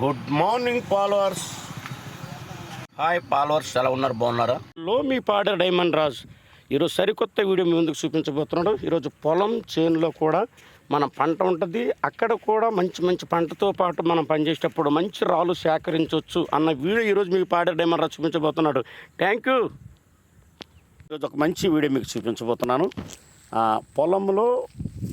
Good morning followers hi followers ఎలా ఉన్నారు? బాగున్నారా? లో మీ పాడర్ డైమండ్ రాజ్. ఈరోజు సరికొత్త వీడియో మీ ముందుకు చూపించబోతున్నాడు. ఈరోజు పొలం చేనులో కూడా మన పంట ఉంటుంది. అక్కడ కూడా మంచి మంచి పంటతో పాటు మనం పనిచేసేటప్పుడు మంచి రాళ్ళు సేకరించవచ్చు అన్న వీడియో ఈరోజు మీకు పాడర్ డైమండ్ రాజ్ చూపించబోతున్నాడు. థ్యాంక్ యూ ఈరోజు ఒక మంచి వీడియో మీకు చూపించబోతున్నాను. పొలంలో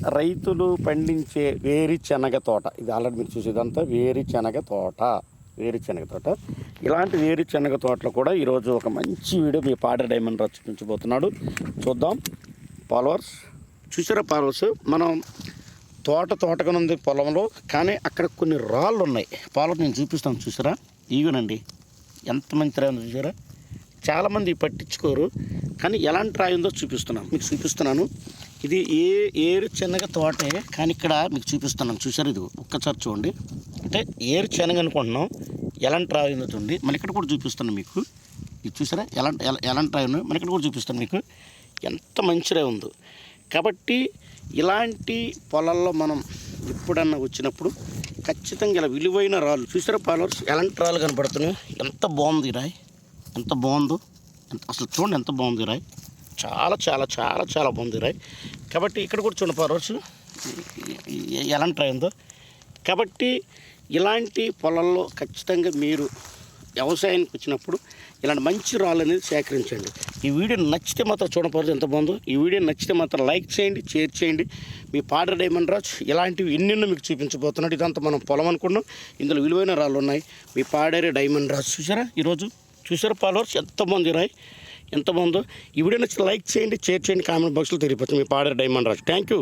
రైతులు పండించే వేరుశనగ తోట. ఇది ఆల్రెడీ మీరు చూసేదంతా వేరుశనగ తోట. వేరుశనగ తోట. ఇలాంటి వేరుశనగ తోటలు తోటలో కూడా ఈరోజు ఒక మంచి వీడియో మీ పాడ డైమండ్ రాజు చూపించబోతున్నాడు. చూద్దాం. ఫాలోవర్స్ చూసారా ఫాలోవర్స్? మనం తోట తోటగా ఉంది పొలంలో కానీ అక్కడ కొన్ని రాళ్ళు ఉన్నాయి. ఫాలోవర్స్ నేను చూపిస్తాను. చూసారా? ఇవినండి. ఎంత మంచి రాయి చూసారా? చాలామంది పట్టించుకోరు కానీ ఎలాంటి రాయి ఉందో చూపిస్తున్నాను. మీకు చూపిస్తున్నాను. ఇది ఏ ఏరు శనగ తోటే కానీ ఇక్కడ మీకు చూపిస్తున్నాం చూసారు ఇది? ఒక్కసారి చూడండి. అంటే ఏరు శనగ అనుకుంటున్నాం. ఎలాంటి రాయి ఉందో చూడండి. మన ఇక్కడ కూడా చూపిస్తాను మీకు. ఇది చూసారా? ఎలాంటి ఎలాంటి రాయి ఉందో. మన ఇక్కడ కూడా చూపిస్తాను మీకు. ఎంత మంచి రాయి ఉందో. కాబట్టి ఇలాంటి పొలాల్లో మనం ఎప్పుడన్నా వచ్చినప్పుడు ఖచ్చితంగా ఇలా విలువైన రాళ్ళు. చూసారా పాలర్స్? ఎలాంటి రాళ్ళు కనపడుతున్నాయి? ఎంత బాగుంది రాయ్ రాయి. ఎంత బాగుందో. ఎంత అసలు చూడండి ఎంత బాగుంది రాయ్ రాయి. చాలా చాలా చాలా చాలా బాగుంది రాయ్ రాయి. కాబట్టి ఇక్కడ కూడా చూడండి ఫాలోవర్స్ ఎలాంటి రాయి ఉందో. కాబట్టి ఇలాంటి పొలాల్లో ఖచ్చితంగా మీరు వ్యవసాయానికి వచ్చినప్పుడు ఇలాంటి మంచి రాళ్ళు అనేది సేకరించండి. ఈ వీడియో నచ్చితే మాత్రం చూడకపోతే ఎంత బాగుందో. ఈ వీడియో నచ్చితే మాత్రం లైక్ చేయండి షేర్ చేయండి. మీ పాడర్ డైమండ్ రాజ్ ఇలాంటివి ఎన్నెన్నో మీకు చూపించబోతున్నాడు. ఇదంతా మనం పొలం అనుకున్నాం. ఇందులో విలువైన రాళ్ళు ఉన్నాయి. మీ పాడేరే డైమండ్ రాజ్ చూసారా? ఈరోజు చూసారా? ఫాలోవర్స్ ఎంత బాగుంది రాయి? ఎంత బాగుందో ఈ వీడియో నచ్చితే లైక్ చేయండి షేర్ చేయండి కామెంట్ బాక్స్లో తెలియపోతుంది మీ Paderu diamond Raju. Thank you